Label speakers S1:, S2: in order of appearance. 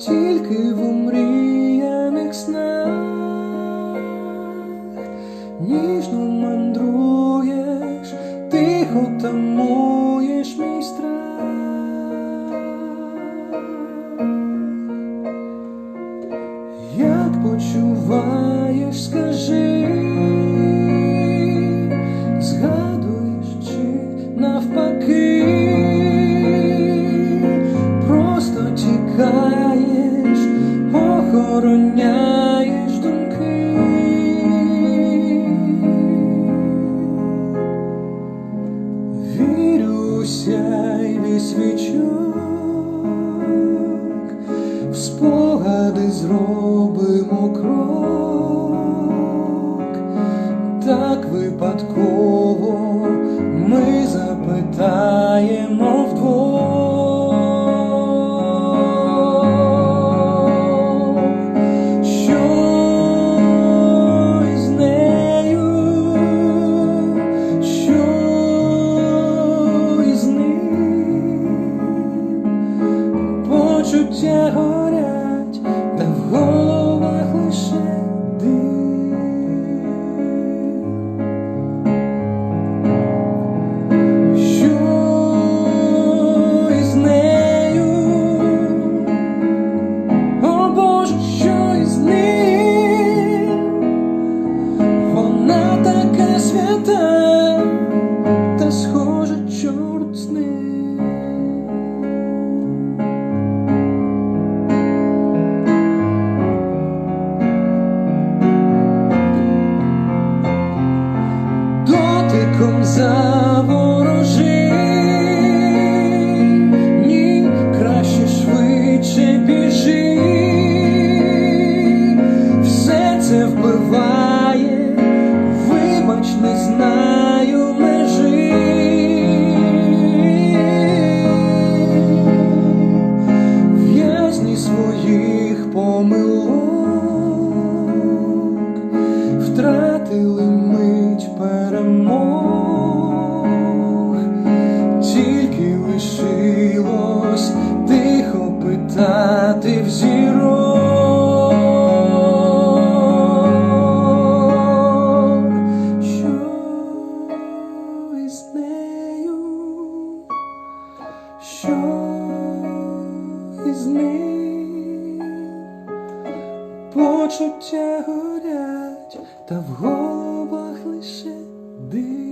S1: тільки в умріяних снах, ніжно мандруєш, тихо там. Свічок, в спогади зробимо крок, так випадково ми запитаємо вдвох, почуття горять, та дотиком заворожи, ні, краще швидше біжи, все це вбиває, вибач, не знаю межі. В'язні своїх помилок втратили мить перемог, в зірок, що із нею, що із ним. Почуття горять, та в головах лише дим.